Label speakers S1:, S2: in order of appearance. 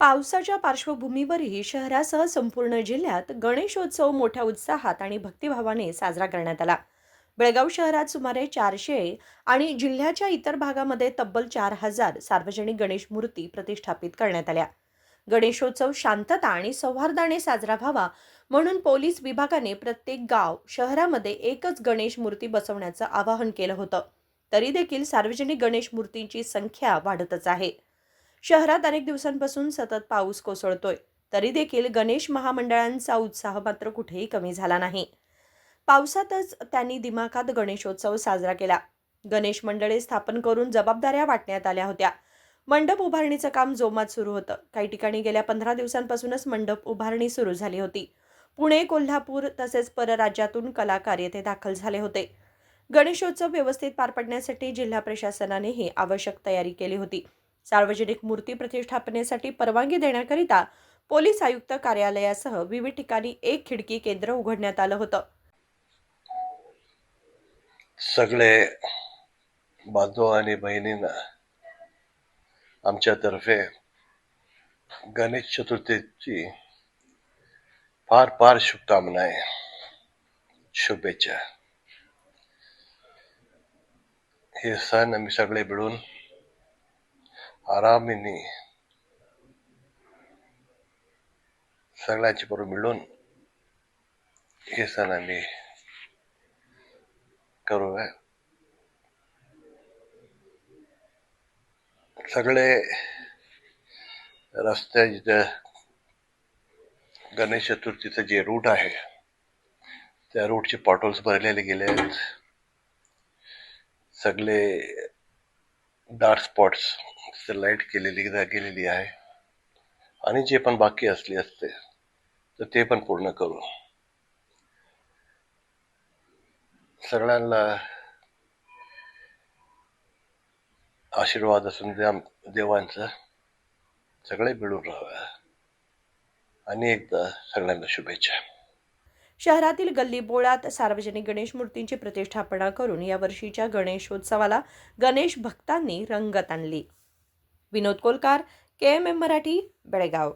S1: पावसाच्या पार्श्वभूमीवरही शहरासह संपूर्ण जिल्ह्यात गणेशोत्सव मोठ्या उत्साहात आणि भक्तिभावाने साजरा करण्यात आला. बेळगाव शहरात सुमारे चारशे आणि जिल्ह्याच्या इतर भागामध्ये तब्बल चार हजार सार्वजनिक गणेश मूर्ती प्रतिष्ठापित करण्यात आल्या. गणेशोत्सव शांतता आणि सौहार्दाने साजरा व्हावा म्हणून पोलीस विभागाने प्रत्येक गाव शहरामध्ये एकच गणेश मूर्ती बसवण्याचं आवाहन केलं होतं. तरी देखील सार्वजनिक गणेश मूर्तींची संख्या वाढतच आहे. शहरात अनेक दिवसांपासून सतत पाऊस कोसळतोय. तरी देखील गणेश महामंडळांचा उत्साह मात्र कुठेही कमी झाला नाही. पावसातच त्यांनी दिमाखात गणेशोत्सव साजरा केला. गणेश मंडळे स्थापन करून जबाबदाऱ्या वाटण्यात आल्या होत्या. मंडप उभारणीचं काम जोमात सुरू होतं. काही ठिकाणी गेल्या पंधरा दिवसांपासूनच मंडप उभारणी सुरू झाली होती. पुणे कोल्हापूर तसेच परराज्यातून कलाकार येथे दाखल झाले होते. गणेशोत्सव व्यवस्थित पार पडण्यासाठी जिल्हा प्रशासनानेही आवश्यक तयारी केली होती. सार्वजनिक मूर्ती प्रतिष्ठापनेसाठी परवानगी देण्याकरिता पोलीस आयुक्त कार्यालयासह विविध ठिकाणी एक खिडकी केंद्र उघडण्यात आलं होतं.
S2: सगळे बांधव आणि बहिणींना आमच्यातर्फे गणेश चतुर्थीची फार फार शुभकामना आहे शुभेच्छा. हे सण आम्ही सगळे मिळून आरामीने सगळ्यांची बरोबर मिळून हे सण आम्ही करूया. सगळे रस्त्या जिथे गणेश चतुर्थीचं जे रूट आहे त्या रूटचे पॉटोल्स भरलेले गेले आहेत सगळे डार्क स्पॉट्स लाइट केलेली गेलेली आहे. आणि जे पण बाकी असली असते तर ते पण पूर्ण करू. सगळ्यांना आशीर्वाद असून द्या देवांचा सगळे मिळून राहाव्या. आणि एकदा सगळ्यांना शुभेच्छा.
S1: शहरातील गल्ली बोळात सार्वजनिक गणेश मूर्तींची प्रतिष्ठापना करून या वर्षीच्या गणेशोत्सवाला गणेश भक्तांनी रंगत आणली. Vinod Kolkar K M M Marathi Belgaum.